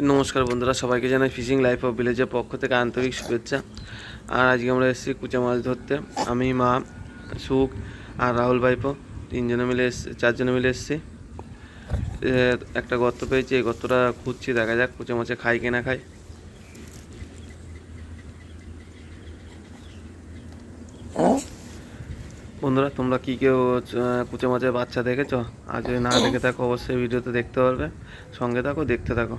নমস্কার বন্ধুরা, সবাইকে জানাই ফিশিং লাইফ অফ ভিলেজের পক্ষ থেকে আন্তরিক শুভেচ্ছা। আর আজকে আমরা এসেছি কুচা মাছ ধরতে। আমি, মা, সুখ আর রাহুল ভাইপো, তিনজনে মিলে এসছি চারজনে মিলে এসেছি। একটা গর্ত পেয়েছি, এই গর্তটা খুঁজছি, দেখা যাক কুচা মাছে খাই কিনা খাই বন্ধুরা, তোমরা কি কেউ কুচা মাছের বাচ্চা দেখেছ? আর যদি না দেখে থাকো, অবশ্যই ভিডিওতে দেখতে পারবে। সঙ্গে থাকো, দেখতে থাকো।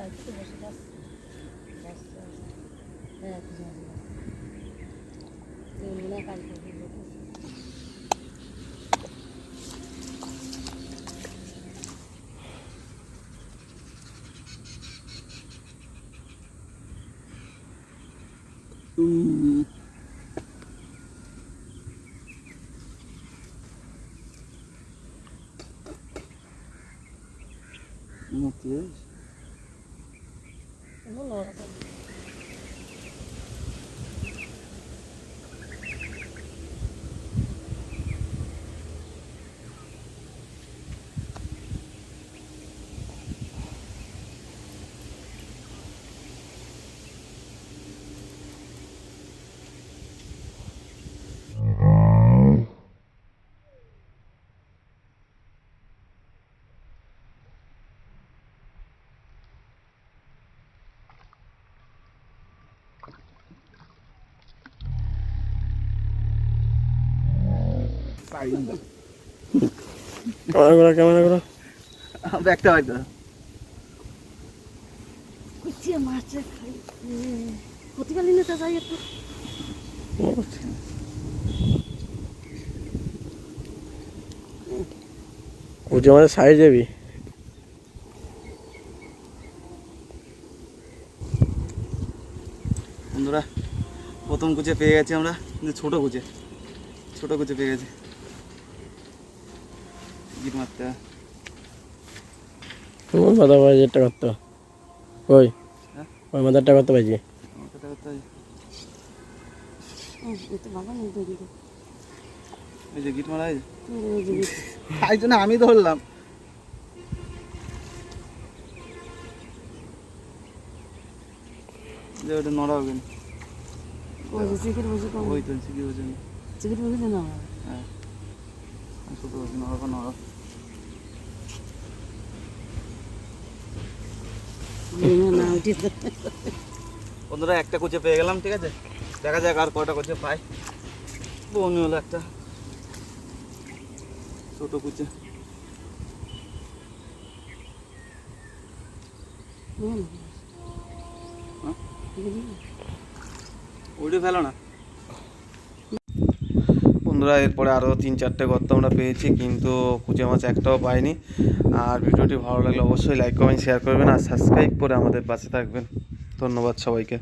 Sadece biraz biraz evet güzel. Yine kalkıyor. Ooh. Não tens? 我老公。camera করো ক্যামেরা করো ব্যাগটা হয়তো কুচিয়া মাছ খাই প্রতিকালীন তো যাই একটু। কুচি মাছের সাইজ যাবি? বন্ধুরা প্রথম কুচে পেয়ে গেছি আমরা ছোটো কুচে। ছোটো কুচে পেয়ে গেছি। হবে। ওই মাথা পাইছি একটা করতে ওই হ্যাঁ? ওই পাইছি। এতো ভালো নেই তো জন্য আমি ধরলাম যে ওটা নড়া হবে না। ওই যে চিকেন বসে ওই তো শিখি ওজন চিকেন বসে না হ্যাঁ নড়া নড়া না উঠে বন্ধুরা একটা কুচে পেয়ে গেলাম ঠিক আছে? দেখা যাক আর কটা কুচে পাই। বমি হলো একটা। ছোট কুচে ওইটা ফেলো না। বন্ধুরা, এরপরে আরও তিন চারটে গর্ত আমরা পেয়েছি, কিন্তু কুচে মাছ একটাও পাইনি। আর ভিডিওটি ভালো লাগলে অবশ্যই লাইক কমেন্ট শেয়ার করবেন আর সাবস্ক্রাইব করে আমাদের পাশে থাকবেন। ধন্যবাদ সবাইকে।